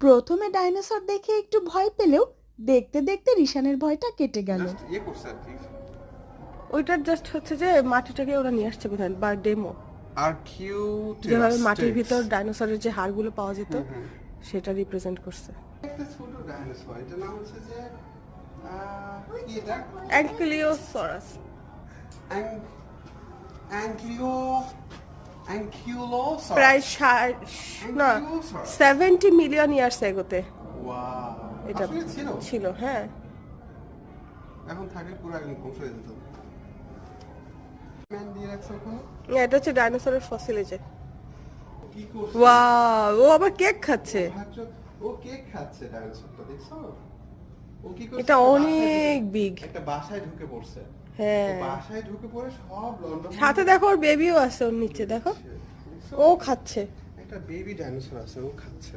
প্রথমে ডাইনোসর দেখে একটু ভয় পেলেও দেখতে দেখতে রিশানের ভয়টা কেটে গেল। ইয়ে ওইটার জাস্ট হচ্ছে যে মাটিটাকে ওরা নিয়ে আসছে বোধহয় বা ডেমো আর কিউট যেভাবে মাটির ভিতর ডাইনোসরের যে হাড়গুলো পাওয়া যেত সেটা রিপ্রেজেন্ট করছে। একটা ছোট ডাইনোসর এটা নাম হচ্ছে যে অ্যাঙ্কিলিওসরাস প্রায় ষাট না? সেভেন্টি মিলিয়ন ইয়ার্স এগোতে। এটা ছিল? ছিল হ্যাঁ। এখন থাকলে পুরো একদম ধ্বংস হয়ে যেত। রাখছে এটা হচ্ছে ডাইনোসরের ফসিল যে। কি করছে? ওয়াও ও আবার কেক খাচ্ছে। ও কেক খাচ্ছে ডাইনোসরটা দেখছ? ও কি করছে? এটা অনেক বিগ একটা বাসায় ঢুকে পড়ছে। হ্যাঁ। বাসায় ঢুকে পড়ে সব লন্ডন সাথে দেখো ওর বেবিও আছে ওর নিচে দেখো। ও খাচ্ছে। একটা বেবি ডাইনোসর আছে ও খাচ্ছে।